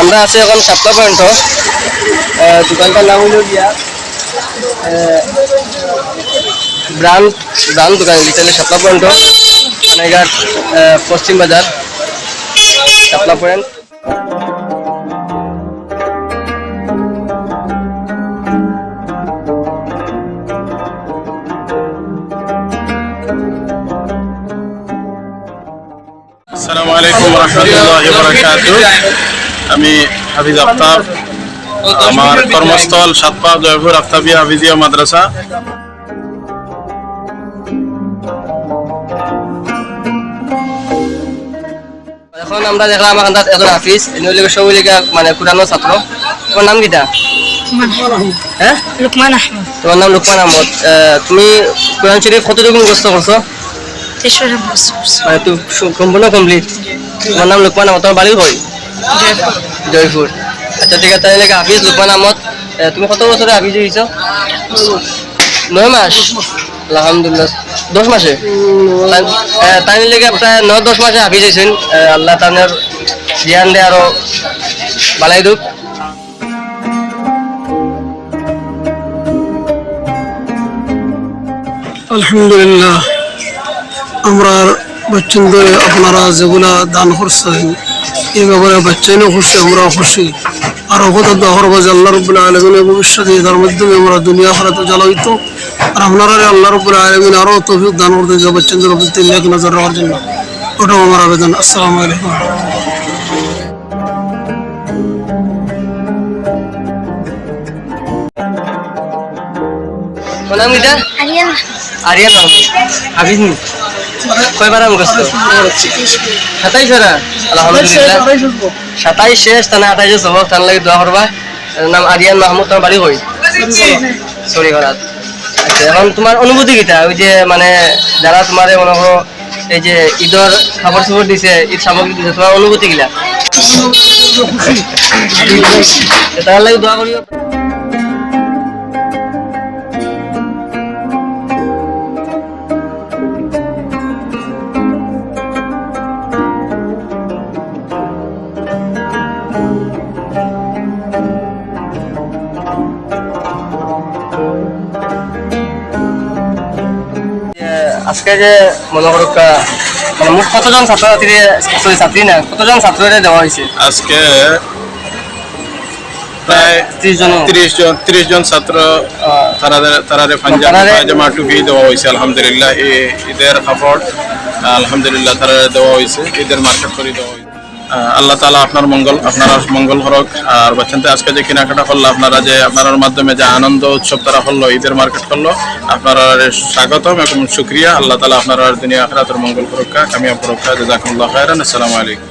আমরা আছি এখন সাতটা পয়েন্ট দোকানটার নাম হইল গিয়া ব্রান্ড ব্রান্ড দোকান লিটালে সাতলা পয়েন্ট কানাইঘাট পশ্চিম বাজার সাতলা পয়েন্ট আসসালামু আলাইকুম রহমতুল্লাহ বরকাত আমি হাফিজ আফতাব আমার কর্মস্থল সাতপা জয়পুর আফতাবিয়া হাফিজিয়া মাদ্রাসা। এখন আমরা দেখলাম আমার কাছে এজন হাফিজ এনে হইলে সবই লেগে মানে পুরানো ছাত্র। তোমার নাম কিটা? হ্যাঁ? লুকমান আহমদ। তোমার নাম লুকমান আহমদ। আহ, তুমি কোরআন শরীফ কতটুকু মুখস্থ করছ? মানে তুমি সম্পূর্ণ কমপ্লিট তোমার নাম লুকমান আহমদ তোমার বাড়ি কই জয়পুর। আচ্ছা ঠিক আছে তাহলে হাফিজ লুকমান আহমদ তুমি কত বছরে হাফিজ হয়েছো নয় মাস? আলহামদুলিল্লাহ। দশ মাসে? তাই- লেগে প্রায় নয় দশ মাসে হাফিজ হয়েছেন আল্লাহ তাদের জ্ঞান দে আরও বালাই দুক আলহামদুলিল্লাহ আমরা বাচ্চাদের আপনারা যেগুলা দান করছেন এই ব্যাপারে বাচ্চাইনও খুশি আমরাও খুশি। আর অগত দহর বাজে আল্লাহ রবুল্লাহ আলমিনের ভবিষ্যতে তার মাধ্যমে আমরা দুনিয়া খারাতে জ্বালাইত। আর আপনারা আল্লাহ রবুল্লাহ আলমিন আরও তৌফিক দান করতে যে বাচ্চাদের প্রতি লেখ নজর রাখার জন্য। ওটাও আমার আবেদন। আসসালামু আলাইকুম। নাম কিটা আরিয়ান। আরিয়ান। হাফিজ কয়বার আম করছ সাতাইশ বেড়া আলহামদুলিল্লাহ। সাতাইশ শেষ তানে আঠাইশে সবক তার লাগে দোয়া করবা। নাম আরিয়ান মাহমুদ তোমার বাড়ি কই? সরি করাত আচ্ছা এখন তোমার অনুভূতি কিটা? ওই যে মানে যারা তোমার মনে করো এই যে ঈদর খাবার চোপড় দিছে ঈদ সামগ্রী দিছে তোমার অনুভূতি কিলা তার লাগে দোয়া করিও। আজকে যে মনে করো মানে মোট কতজন ছাত্রছাত্রী সরি ছাত্রী না কতজন ছাত্রীরা দেওয়া হয়েছে আজকে প্রায় ত্রিশ জন। তিরিশ জন তিরিশ জন ছাত্র তারা তারারে পাঞ্জাবি তারারে- পায়জামা টুপি দেওয়া হয়েছে আলহামদুলিল্লাহ ঈদের কাপড় আলহামদুলিল্লাহ তারা দেওয়া হয়েছে ঈদের মার্কেট করে দেওয়া হয়েছে আল্লাহ তালা আপনার মঙ্গল আপনারা মঙ্গল হরক আর বাচ্চাতে আজকে যে কেনাকাটা করল আপনারা যে আপনার মাধ্যমে যে আনন্দ উৎসব তারা করল ঈদের মার্কেট করল আপনারা স্বাগতম এবং শুক্রিয়া। আল্লাহ তালা আপনারা দুনিয়া আখরাতের মঙ্গল সুরক্ষা কামিয়াব সুরক্ষা জাজাকুল্লাহ খায়রান। আসসালামু আলাইকুম।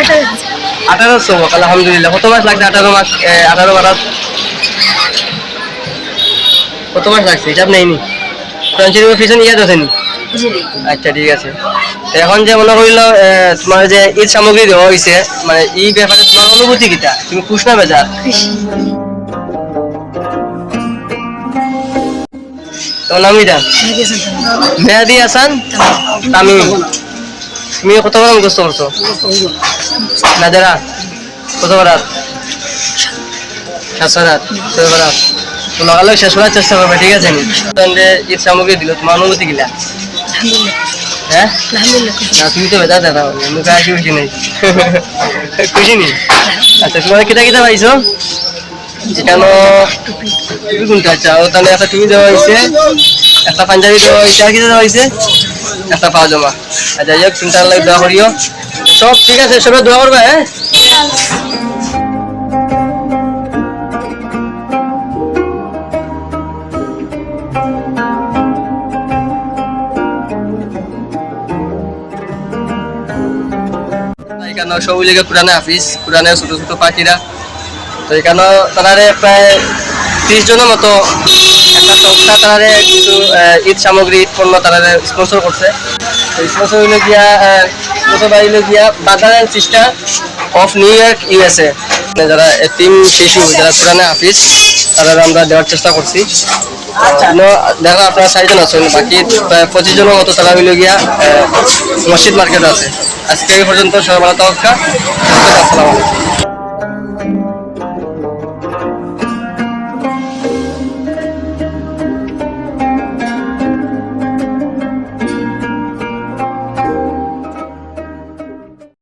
আঠারো। আঠারো সবক আলহামদুলিল্লাহ। কত মাস লাগছে আঠারো মাস আঠারো বারাত? কত মাস লাগছে হিসাব নেইনি। ফ্রান্সের পিছন ইয়াদ আছেনি আচ্ছা ঠিক আছে। তো এখন যে মনে করিল তোমার যে ঈদ সামগ্রী দেওয়া হয়েছে মানে এই ব্যাপারে তোমার অনুভূতি কিটা? তুমি খুশ না বেজার? তোমার নাম কিটা? মেয়াদি হাসান। তামিম। তুমি কতবার মুখস্থ করছ? নাজারা কত বারাত সাতশো রাত। ছয় বারাত তো লগালগ শেষ করার চেষ্টা করবে, ঠিক আছে? ঈদ সামগ্রী দিল, তোমার অনুভূতি কিলা হ্যাঁ? তুমি তো বেজা দেখা মুখে হাসি খুশি আচ্ছা তোমার কিতা কিতা পাইছো? আচ্ছা ও তাহলে একটা টুপি দেওয়া হয়েছে, একটা পাঞ্জাবি দেওয়া হয়েছে, আর কি দেওয়া হয়েছে? একটা পাজামা আর যাই তুমি দোয়া করিও। সব ঠিক আছে, সবাই দোয়া করবে হ্যাঁ? এখানে সবই লেগে কোরআনে হাফিজ, কোরআনে ছোট ছোট পাখিরা। তো এখানে তারারে প্রায় ত্রিশ জনের মতো একটা সংস্থা তারারে কিছু ঈদ সামগ্রী, ঈদ পণ্য তারারে স্পন্সর করছে। তো স্পন্সর হইলে গিয়া স্পন্সর হইলে গিয়া বাজারের চেষ্টা অফ নিউ ইয়র্ক ইউএসএ যারা এতিম শিশু যারা কোরআনে হাফিজ তারা আমরা দেওয়ার চেষ্টা করছি। দেখা দেখো আপনারা চারজন আছেন বাকি প্রায় পঁচিশ জনের মতো তারা মিলে গিয়া মসজিদ মার্কেট আছে। আজকে এই পর্যন্ত সবাই ভালো থাকা। আসসালামু আলাইকুম।